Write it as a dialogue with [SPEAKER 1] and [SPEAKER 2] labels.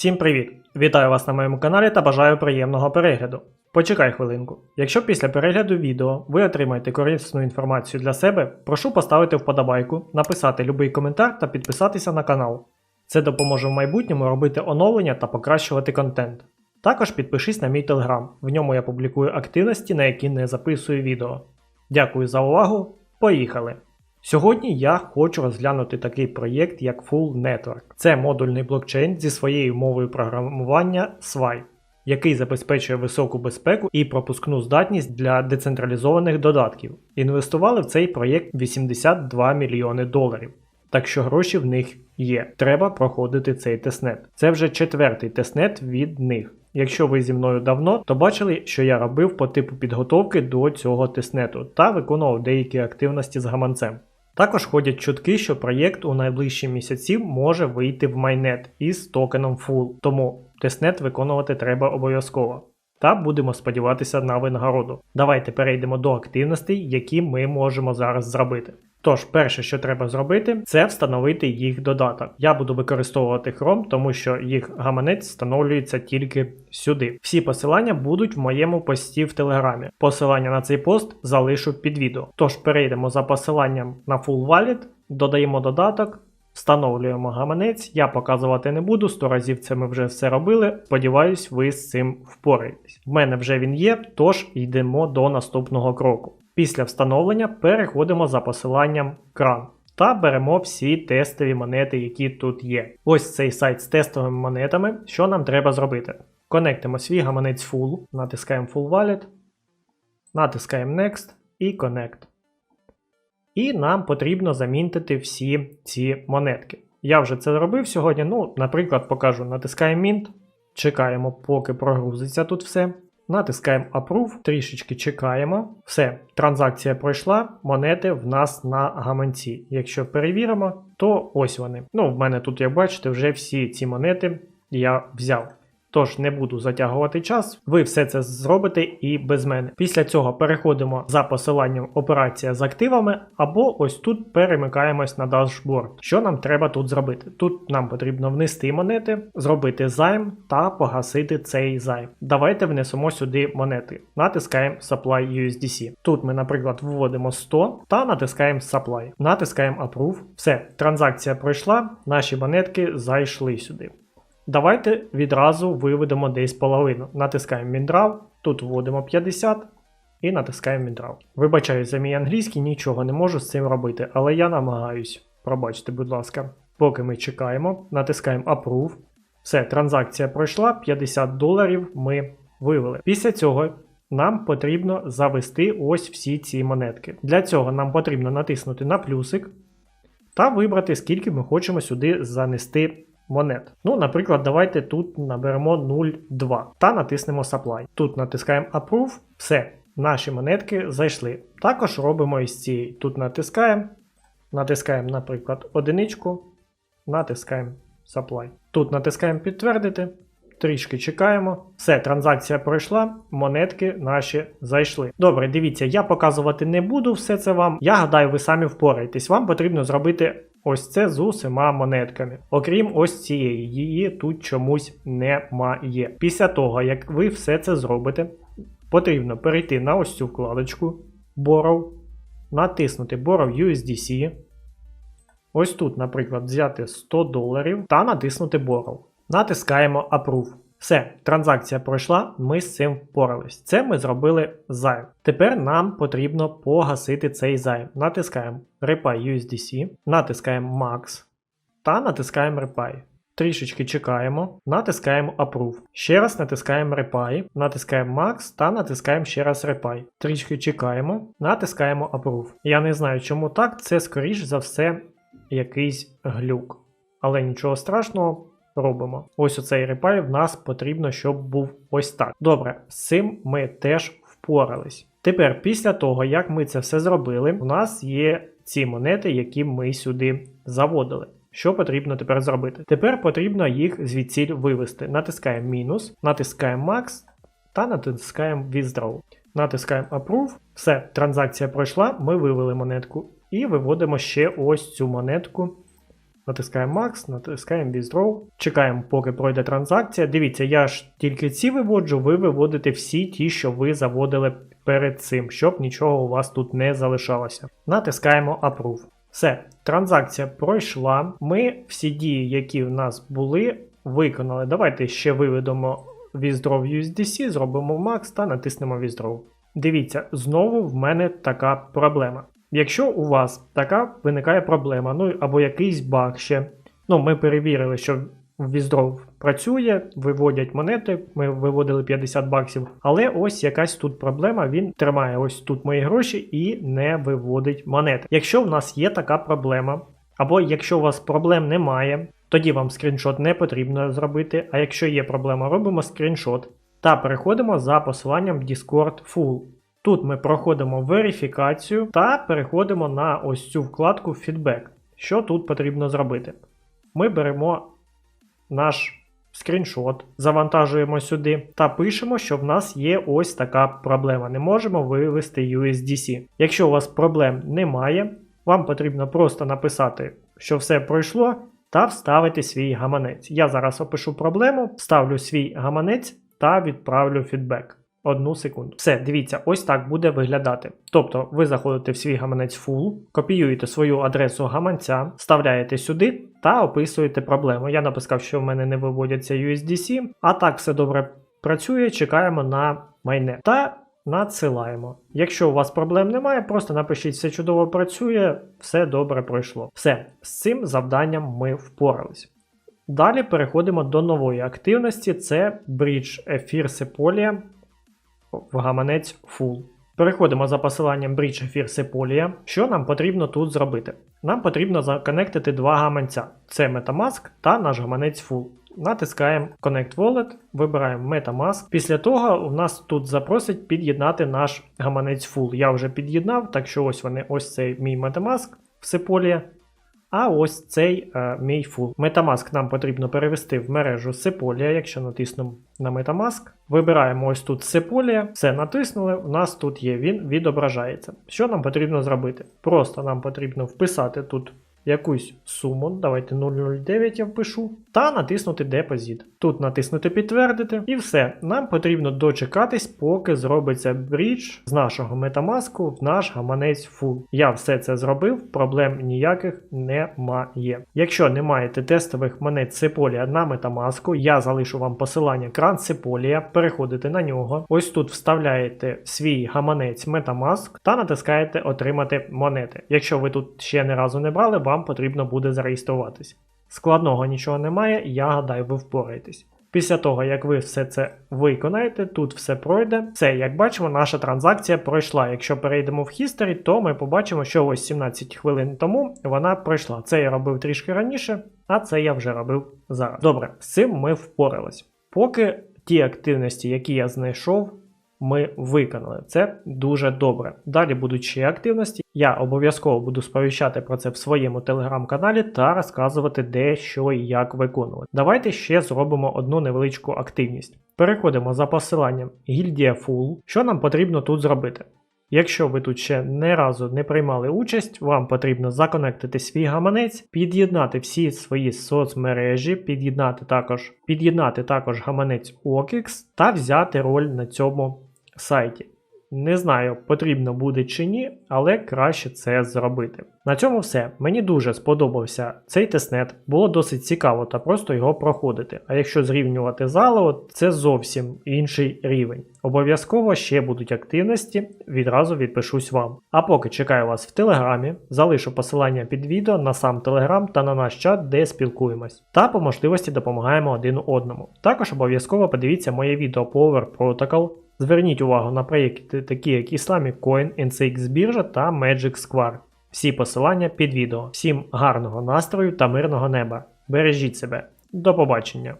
[SPEAKER 1] Всім привіт! Вітаю вас на моєму каналі та бажаю приємного перегляду. Почекай хвилинку. Якщо після перегляду відео ви отримаєте корисну інформацію для себе, прошу поставити вподобайку, написати любий коментар та підписатися на канал. Це допоможе в майбутньому робити оновлення та покращувати контент. Також підпишись на мій телеграм, в ньому я публікую активності, на які не записую відео. Дякую за увагу. Поїхали! Сьогодні я хочу розглянути такий проєкт, як Full Network. Це модульний блокчейн зі своєю мовою програмування SWI, який забезпечує високу безпеку і пропускну здатність для децентралізованих додатків. Інвестували в цей проєкт 82 мільйони доларів. Так що гроші в них є. Треба проходити цей тестнет. Це вже четвертий тестнет від них. Якщо ви зі мною давно, то бачили, що я робив по типу підготовки до цього тестнету та виконував деякі активності з гаманцем. Також ходять чутки, що проєкт у найближчі місяці може вийти в майнет із токеном FULL, тому тестнет виконувати треба обов'язково. Та будемо сподіватися на винагороду. Давайте перейдемо до активностей, які ми можемо зараз зробити. Тож, перше, що треба зробити, це встановити їх додаток. Я буду використовувати Chrome, тому що їх гаманець встановлюється тільки сюди. Всі посилання будуть в моєму пості в Телеграмі. Посилання на цей пост залишу під відео. Тож перейдемо за посиланням на Full Wallet, додаємо додаток. Встановлюємо гаманець, я показувати не буду, 100 разів це ми вже все робили. Сподіваюсь, ви з цим впораєтесь. В мене вже він є, тож йдемо до наступного кроку. Після встановлення переходимо за посиланням кран та беремо всі тестові монети, які тут є. Ось цей сайт з тестовими монетами. Що нам треба зробити? Конектимо свій гаманець Full, натискаємо Full Wallet, натискаємо Next і Connect. І нам потрібно замінтити всі ці монетки. Я вже це зробив сьогодні. Ну, наприклад, покажу: натискаємо Mint, чекаємо, поки прогрузиться тут все. Натискаємо Approve, трішечки чекаємо. Все, транзакція пройшла, монети в нас на гаманці. Якщо перевіримо, то ось вони. Ну, в мене тут, як бачите, вже всі ці монети я взяв. Тож не буду затягувати час, ви все це зробите і без мене. Після цього переходимо за посиланням операція з активами, або ось тут перемикаємось на дашборд. Що нам треба тут зробити? Тут нам потрібно внести монети, зробити займ та погасити цей займ. Давайте внесемо сюди монети. Натискаємо Supply USDC. Тут ми, наприклад, вводимо 100 та натискаємо Supply. Натискаємо Approve. Все, транзакція пройшла, наші монетки зайшли сюди. Давайте відразу виведемо десь половину. Натискаємо Міндрав, тут вводимо 50 і натискаємо Міндрав. Вибачаю, за мій англійський нічого не можу з цим робити, але я намагаюсь. Пробачте, будь ласка. Поки ми чекаємо, натискаємо Approve. Все, транзакція пройшла, 50 доларів ми вивели. Після цього нам потрібно завести ось всі ці монетки. Для цього нам потрібно натиснути на плюсик та вибрати, скільки ми хочемо сюди занести монет. Ну, наприклад, давайте тут наберемо 0,2 та натиснемо Supply. Тут натискаємо Approve, все, наші монетки зайшли. Також робимо із цієї. Тут натискаємо, натискаємо, наприклад, одиничку, натискаємо Supply. Тут натискаємо підтвердити. Трішки чекаємо. Все, транзакція пройшла, монетки наші зайшли. Добре, дивіться, я показувати не буду все це вам. Я гадаю, ви самі впораєтесь. Вам потрібно зробити ось це з усіма монетками. Окрім ось цієї, її тут чомусь немає. Після того, як ви все це зробите, потрібно перейти на ось цю вкладочку Borrow, натиснути Borrow USDC. Ось тут, наприклад, взяти 100 доларів та натиснути Borrow. Натискаємо Approve. Все, транзакція пройшла, ми з цим впорались. Це ми зробили займ. Тепер нам потрібно погасити цей займ. Натискаємо Repay USDC, натискаємо Max та натискаємо Repay. Трішечки чекаємо, натискаємо Approve. Ще раз натискаємо Repay, натискаємо Max та натискаємо ще раз Repay. Трішки чекаємо, натискаємо Approve. Я не знаю, чому так, це скоріш за все якийсь глюк. Але нічого страшного робимо. Ось оцей репай в нас потрібно, щоб був ось так. Добре, з цим ми теж впорались. Тепер, після того, як ми це все зробили, у нас є ці монети, які ми сюди заводили. Що потрібно тепер зробити? Тепер потрібно їх звідсіль вивести. Натискаємо мінус, натискаємо Max та натискаємо Withdraw. Натискаємо Approve. Все, транзакція пройшла, ми вивели монетку. І виводимо ще ось цю монетку Натискаємо Max, натискаємо Withdraw, чекаємо, поки пройде транзакція. Дивіться, я ж тільки ці виводжу, ви виводите всі ті, що ви заводили перед цим, щоб нічого у вас тут не залишалося. Натискаємо Approve. Все, транзакція пройшла. Ми всі дії, які в нас були, виконали. Давайте ще виведемо Withdraw USDC, зробимо Max та натиснемо Withdraw. Дивіться, знову в мене така проблема. Якщо у вас така виникає проблема, ну або якийсь баг ще. Ну, ми перевірили, що Withdraw працює, виводять монети, ми виводили 50 баксів, але ось якась тут проблема, він тримає ось тут мої гроші і не виводить монети. Якщо в нас є така проблема, або якщо у вас проблем немає, тоді вам скріншот не потрібно зробити. А якщо є проблема, робимо скріншот та переходимо за посиланням Discord Full. Тут ми проходимо верифікацію та переходимо на ось цю вкладку Feedback. Що тут потрібно зробити? Ми беремо наш скріншот, завантажуємо сюди та пишемо, що в нас є ось така проблема. Не можемо вивести USDC. Якщо у вас проблем немає, вам потрібно просто написати, що все пройшло, та вставити свій гаманець. Я зараз опишу проблему, вставлю свій гаманець та відправлю фідбек. Одну секунду. Все, дивіться, ось так буде виглядати. Тобто ви заходите в свій гаманець full, копіюєте свою адресу гаманця, вставляєте сюди та описуєте проблему. Я написав, що в мене не виводяться USDC, а так все добре працює, чекаємо на майне. Та надсилаємо. Якщо у вас проблем немає, просто напишіть, все чудово працює, все добре пройшло. Все, з цим завданням ми впорались. Далі переходимо до нової активності: це Bridge Ефір Sepolia в гаманець Full. Переходимо за посиланням Bridge Ефір Sepolia. Що нам потрібно тут зробити? Нам потрібно законектити два гаманця: це Metamask та наш гаманець Full. Натискаємо Connect Wallet, вибираємо Metamask. Після того у нас тут запросить під'єднати наш гаманець Full. Я вже під'єднав, так що ось вони, ось цей мій Metamask в Sepolia. А ось цей е, мій фул. Metamask нам потрібно перевести в мережу Sepolia, якщо натиснемо на Metamask. Вибираємо ось тут Sepolia, все натиснули, у нас тут є, він відображається. Що нам потрібно зробити? Просто нам потрібно вписати тут якусь суму, давайте 009 я впишу, та натиснути депозит. Тут натиснути підтвердити, і все. Нам потрібно дочекатись, поки зробиться брідж з нашого Metamask в наш гаманець Full. Я все це зробив, проблем ніяких немає. Якщо не маєте тестових монет Sepolia на Metamask, я залишу вам посилання кран Sepolia, переходите на нього. Ось тут вставляєте свій гаманець Metamask та натискаєте Отримати монети. Якщо ви тут ще не разу не брали, вам потрібно буде зареєструватись. Складного нічого немає, я гадаю, ви впораєтесь. Після того, як ви все це виконаєте, тут все пройде. Все, як бачимо, наша транзакція пройшла. Якщо перейдемо в History, то ми побачимо, що ось 17 хвилин тому вона пройшла. Це я робив трішки раніше, а це я вже робив зараз. Добре, з цим ми впорались. Поки ті активності, які я знайшов, ми виконали. Це дуже добре. Далі будуть ще активності. Я обов'язково буду сповіщати про це в своєму телеграм-каналі та розказувати, де що і як виконувати. Давайте ще зробимо одну невеличку активність. Переходимо за посиланням Гільдія Full. Що нам потрібно тут зробити? Якщо ви тут ще не разу не приймали участь, вам потрібно законектити свій гаманець, під'єднати всі свої соцмережі, під'єднати також, під'єднати також гаманець OKX та взяти роль на цьому сайті. Не знаю, потрібно буде чи ні, але краще це зробити. На цьому все. Мені дуже сподобався цей тестнет, було досить цікаво та просто його проходити. А якщо зрівнювати залу, це зовсім інший рівень. Обов'язково ще будуть активності, відразу відпишусь вам. А поки чекаю вас в телеграмі, залишу посилання під відео на сам телеграм та на наш чат, де спілкуємось. Та по можливості допомагаємо один одному. Також обов'язково подивіться моє відео по Over Protocol. Зверніть увагу на проєкти, такі як Islamic Coin, NCX біржа та Magic Square. Всі посилання під відео. Всім гарного настрою та мирного неба. Бережіть себе. До побачення!